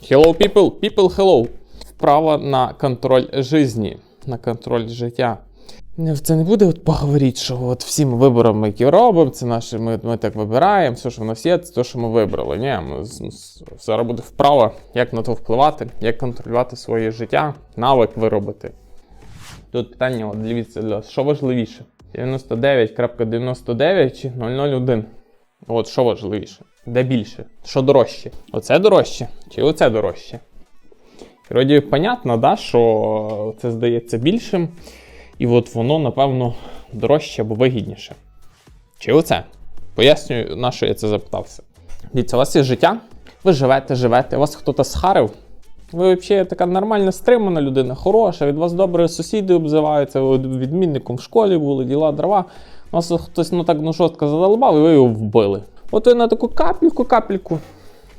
Hello, people, people, hello. Вправа на контроль жизни, на контроль життя. Це не буде от поговорити, що от всім виборам, які робимо, це наші, ми, ми так вибираємо, все, що в нас є, це те, що ми вибрали. Ні, ми, зараз буде вправа, як на то впливати, як контролювати своє життя, навик виробити. Тут питання, от дивіться, що важливіше? 99.99 чи 001? От що важливіше? Де більше? Що дорожче? Оце дорожче чи оце дорожче? Вроді, понятно, да, що це здається більшим, і от воно, напевно, дорожче або вигідніше. Чи оце? Пояснюю, на що я це запитався. Дивіться, у вас є життя, ви живете, живете, вас хтось схарив. Ви взагалі така нормальна, стримана людина, хороша, від вас добре сусіди обзиваються, ви відмінником в школі були, діла дрова. Вас хтось ну так ну жорстко задолбав, і ви його вбили. От ви на таку капельку, капельку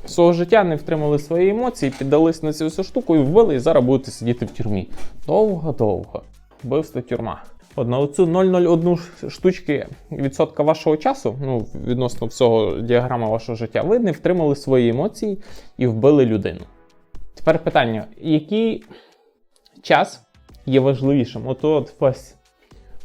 свого життя не втримали свої емоції, піддались на цю всю штуку і вбили, і зараз будете сидіти в тюрмі. Довго-довго. Вбивство тюрма. От на оцю 0,01 ш- штучки відсотка вашого часу, ну, відносно всього діаграма вашого життя, ви не втримали свої емоції і вбили людину. Тепер питання: який час є важливішим? От от весь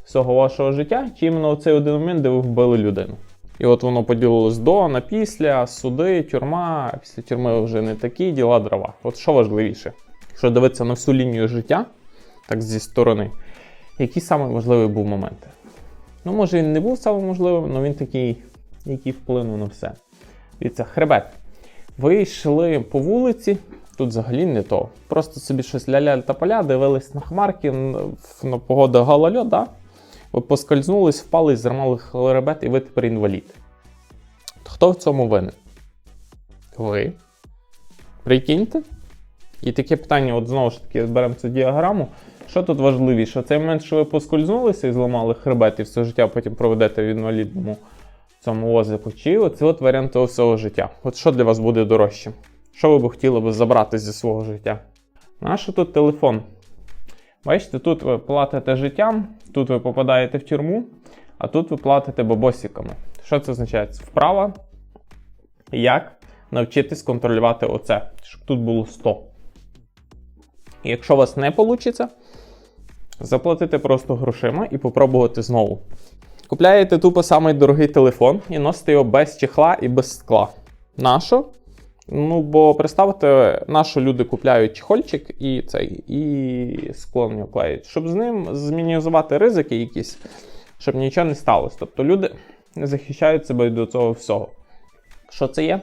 всього вашого життя, чи іменно цей один момент, де ви вбили людину? І от воно поділилось до, на після, суди, тюрма, після тюрми вже не такі діла дрова. От що важливіше? Якщо дивитися на всю лінію життя, так зі сторони, який саме важливий був момент? Ну, може, він не був самим можливим, але він такий, який вплинув на все. Дивіться, хребет. Ви йшли по вулиці, тут взагалі не то. Просто собі щось ля-ля та поля, дивились на хмарки, на погода галальот, да? Поскользнулись, впали, зламали хребет, і ви тепер інвалід. Хто в цьому винен? Ви. Прикиньте. І таке питання, от знову ж таки, беремо цю діаграму. Що тут важливіше? Цей момент, що ви поскользнулися і зламали хребет, і все життя потім проведете в інвалідному цьому возику, чи оце от варіант того всього життя. От що для вас буде дорожче? Що ви б хотіли би забрати зі свого життя? Наш тут телефон. Бачите, тут ви платите життям, тут ви попадаєте в тюрму, а тут ви платите бабосиками. Що це означає? Вправа. Як навчитись контролювати оце, щоб тут було 100. І якщо у вас не вийде, заплатити просто грошима і попробувати знову. Купляєте тупо самий дорогий телефон і носите його без чехла і без скла. Нащо? Ну, бо представте, нащо люди купляють чехольчик і цей, і скло нього клеють, щоб з ним змінізувати ризики якісь, щоб нічого не сталося. Тобто люди не захищають себе до цього всього. Що це є?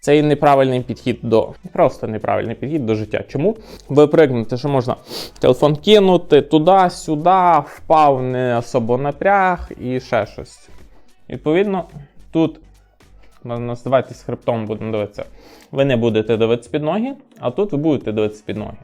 Це є неправильний підхід до просто неправильний підхід до життя. Чому? Ви пригнете, що можна телефон кинути туди-сюди, впав, не особо напряг і ще щось. Відповідно, тут ми називайтесь хребтом, будемо дивитися. Ви не будете дивитися під ноги, а тут ви будете дивитися під ноги.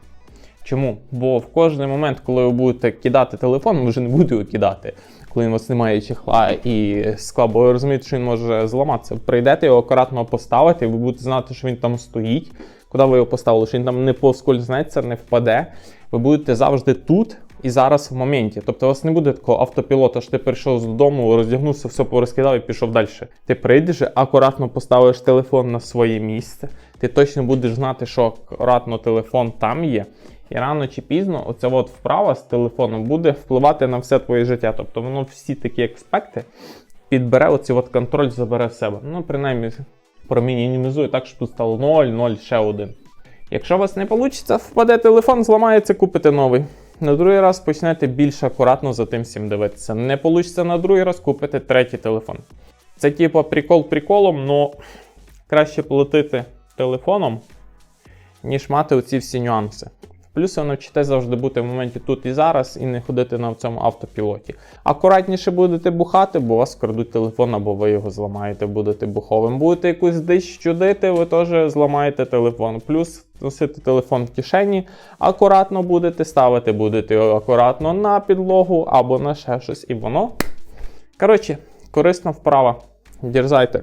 Чому? Бо в кожний момент, коли ви будете кидати телефон, ви вже не будете його кидати, коли у вас немає чехла і скла, бо ви розумієте, що він може зламатися. Прийдете його акуратно поставити, і ви будете знати, що він там стоїть, куди ви його поставили, що він там не поскользнеться, не впаде. Ви будете завжди тут і зараз в моменті. Тобто у вас не буде такого автопілота, що ти прийшов з дому, роздягнувся, все порозкидав і пішов далі. Ти прийдеш, акуратно поставиш телефон на своє місце. Ти точно будеш знати, що акуратно телефон там є. І рано чи пізно оця от вправа з телефоном буде впливати на все твоє життя. Тобто воно всі такі аспекти підбере оці от контроль, забере в себе. Ну, принаймні, промінімізує так, щоб тут стало 0, 0, ще один. Якщо у вас не вийде, впаде телефон, зламається, купите новий. На другий раз почнете більш акуратно за тим всім дивитися. Не вийде на другий раз, купити третій телефон. Це типу прикол приколом, але краще платити телефоном, ніж мати оці всі нюанси. Плюс ви навчитесь завжди бути в моменті тут і зараз і не ходити на цьому автопілоті. Акуратніше будете бухати, бо у вас крадуть телефон, або ви його зламаєте, будете буховим. Будете якусь дич чудити, ви теж зламаєте телефон. Плюс носити телефон в кишені, акуратно будете ставити, будете акуратно на підлогу або на ще щось. І воно. Коротше, корисна вправа. Дерзайте.